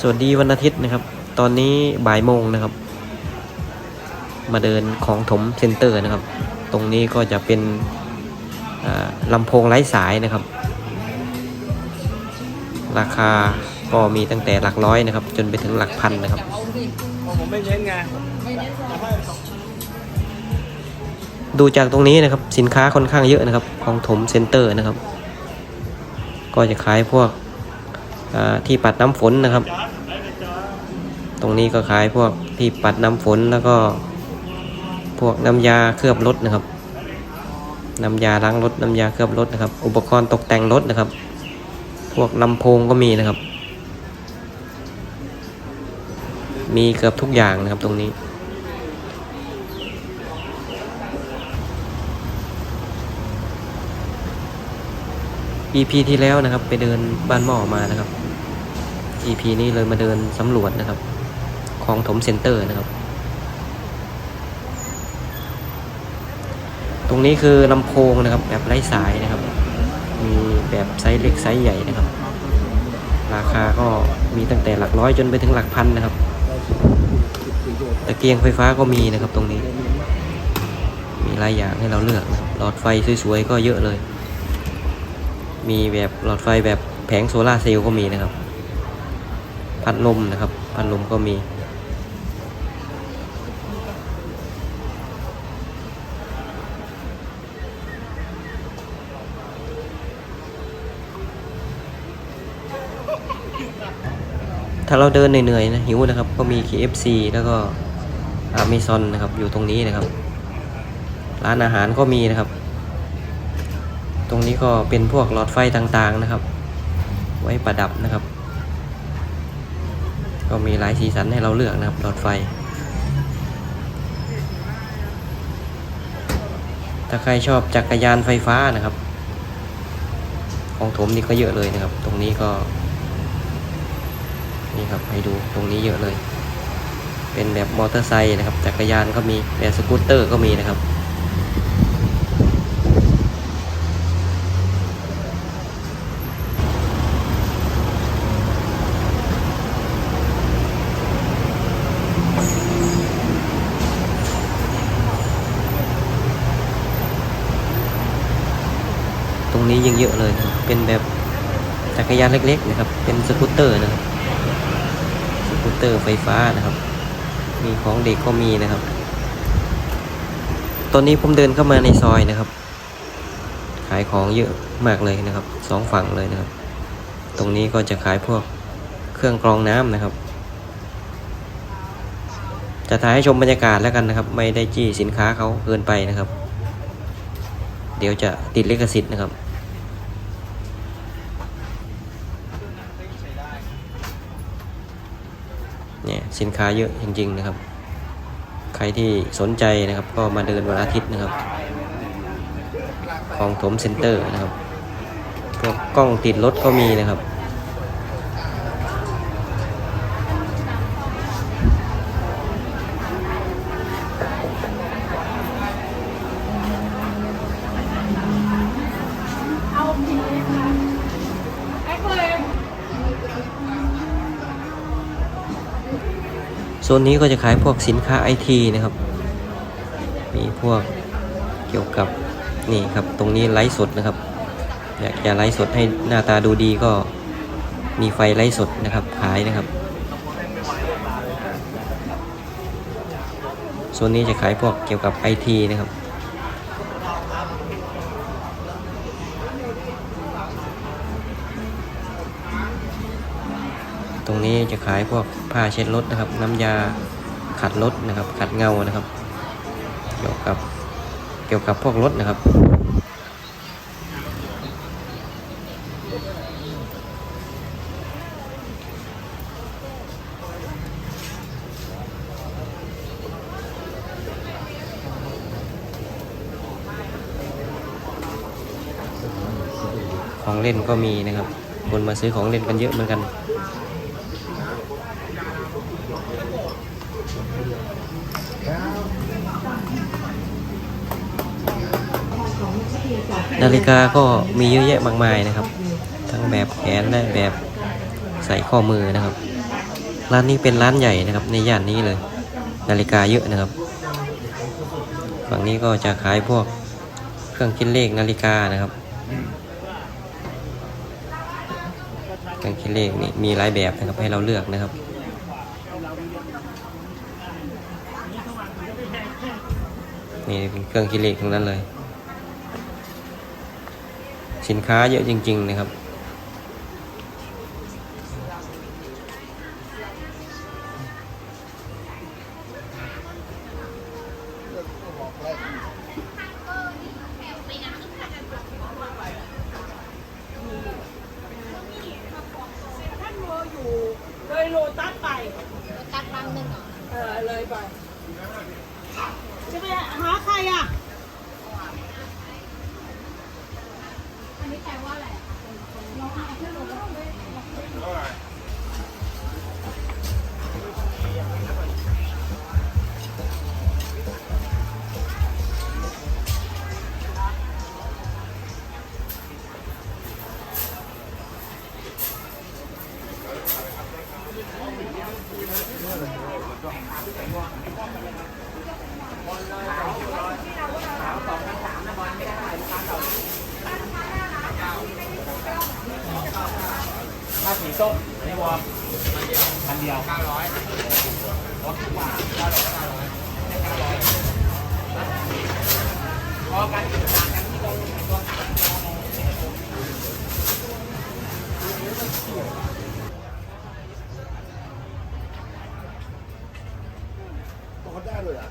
สวัสดีวันอาทิตย์นะครับ ตอนนี้บ่ายโมงนะครับ มาเดินของถมเซ็นเตอร์นะครับ ตรงนี้ก็จะเป็นลำโพงไร้สายนะครับ ราคาก็มีตั้งแต่หลักร้อยนะครับ จนไปถึงหลักพันนะครับผมไม่เน้นไงดูจากตรงนี้นะครับสินค้าค่อนข้างเยอะนะครับ ของถมเซ็นเตอร์นะครับ ก็จะขายพวก ที่ปัดน้ำฝนนะครับ ตรงนี้ก็ขายพวกที่ปัดน้ำฝนแล้วก็พวกน้ำยาเคลือบรถนะครับ น้ำยาล้างรถน้ำยาเคลือบรถนะครับ อุปกรณ์ตกแต่งรถนะครับ พวกลำโพงก็มีนะครับ มีเกือบทุกอย่างนะครับตรงนี้ EP ที่แล้วนะครับ ไปเดินบ้านหม้อมานะครับ EP นี้เลยมาเดินสำรวจนะครับของถมเซ็นเตอร์นะครับ ตรงนี้คือลำโพงนะครับ แบบไร้สายนะครับ มีแบบไซส์เล็กไซส์ใหญ่นะครับ ราคาก็มีตั้งแต่หลักร้อยจนไปถึงหลักพันนะครับ ตะเกียงไฟฟ้าก็มีนะครับตรงนี้ มีหลายอย่างให้เราเลือกนะครับหลอดไฟสวยๆก็เยอะเลย มีแบบหลอดไฟแบบแผงโซลาร์เซลล์ก็มีนะครับ พัดลมนะครับ พัดลมก็มี ถ้าเราเดินเหนื่อยๆนะหิวนะครับ ก็มี KFC แล้วก็ Amazon นะครับ อยู่ตรงนี้นะครับ ร้านอาหารก็มีนะครับ ตรงนี้ก็เป็นพวกหลอดไฟต่างๆนะครับ ไว้ประดับนะครับ ก็มีหลายสีสันให้เราเลือกนะครับหลอดไฟ ถ้าใครชอบจักรยานไฟฟ้านะครับ ของถมนี่ก็เยอะเลยนะครับ ตรงนี้ก็ นี่ครับให้ดูตรงนี้เยอะเลย เป็นแบบมอเตอร์ไซค์นะครับ จักรยานก็มีแบบสกูตเตอร์ก็มีนะครับ งนี้ยังเยอะเลยนะเป็นแบบจักรยานเล็กๆนะครับ เป็นสกูตเตอร์นะครับสกูตเตอร์ไฟฟ้านะครับ มีของเด็กก็มีนะครับ ตอนนี้ผมเดินเข้ามาในซอยนะครับ ขายของเยอะมากเลยนะครับสองฝั่งเลยนะครับ ตรงนี้ก็จะขายพวกเครื่องกรองน้ำนะครับ จะถ่ายให้ชมบรรยากาศแล้วกันนะครับ ไม่ได้จี้สินค้าเขาเกินไปนะครับ เดี๋ยวจะติดลิขสิทธิ์นะครับ เนี่ยสินค้าเยอะจริง ๆ นะครับ ใครที่สนใจนะครับ ก็มาเดินวันอาทิตย์นะครับ ของถมเซ็นเตอร์นะครับพวกกล้องติดรถก็มีนะครับ โซนนี้ก็จะขายพวกสินค้าไอทีนะครับ มีพวกเกี่ยวกับนี่ครับตรงนี้ไลฟ์สดนะครับ อยากจะไลฟ์สดให้หน้าตาดูดีก็มีไฟไลฟ์สดนะครับขายนะครับโซนนี้จะขายพวกเกี่ยวกับไอทีนะครับ ตรงนี้จะขายพวกผ้าเช็ดรถนะครับ น้ำยาขัดรถนะครับ ขัดเงานะครับ เกี่ยวกับเกี่ยวกับพวกรถนะครับของเล่นก็มีนะครับ คนมาซื้อของเล่นกันเยอะเหมือนกัน นาฬิกาก็มีเยอะแยะมากมายนะครับ ทั้งแบบแขนและแบบใส่ข้อมือนะครับ ร้านนี้เป็นร้านใหญ่นะครับ ในย่านนี้เลย นาฬิกาเยอะนะครับ ฝั่งนี้ก็จะขายพวกเครื่องคิดเลขนาฬิกานะครับเครื่องคิดเลขนี่มีหลายแบบนะครับให้เราเลือกนะครับนี่เป็นเครื่องคิดเลขทั้งนั้นเลย สินค้าเยอะจริง ๆ นะครับท่ ถ้าสีส้มอันนี้วอร์มพันเดียวเก้าร้อยรถทุกว่าเก้าร้อยเก้าร้อยเก้าร้อยพอกันต่างกันที่เราเขาได้เลยอะ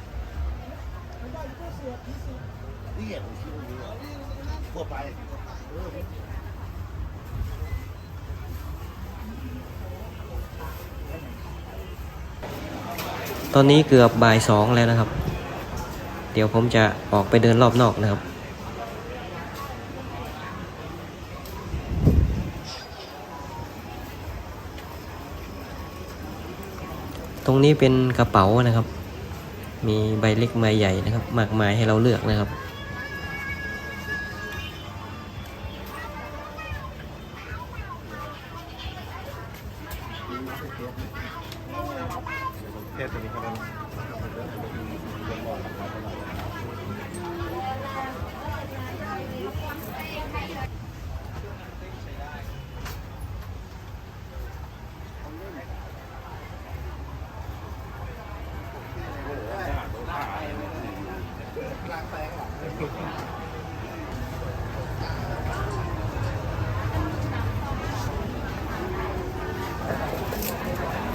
นี่ไงผมคิดว่าอย่างนี้ทั่วไป ตอนนี้เกือบบ่ายสองแล้วนะครับ เดี๋ยวผมจะออกไปเดินรอบนอกนะครับ ตรงนี้เป็นกระเป๋านะครับ มีใบเล็กใบใหญ่นะครับ มากมายให้เราเลือกนะครับ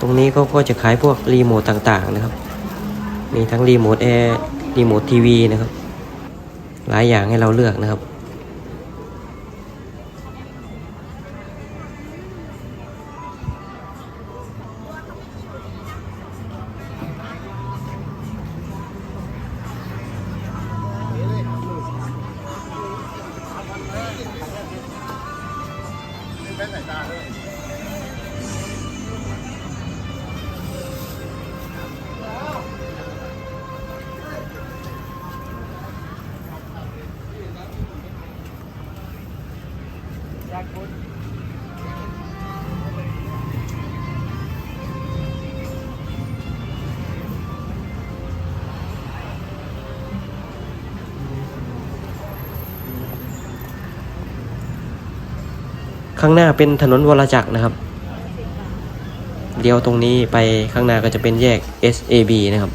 ตรงนี้เขาก็จะขายพวกรีโมทต่างๆนะครับ มีทั้งรีโมทแอร์รีโมททีวีนะครับ หลายอย่างให้เราเลือกนะครับ ข้างหน้าเป็นถนนวรจักรนะครับเดี๋ยวตรงนี้ไปข้างหน้าก็จะเป็นแยก SAB นะครับ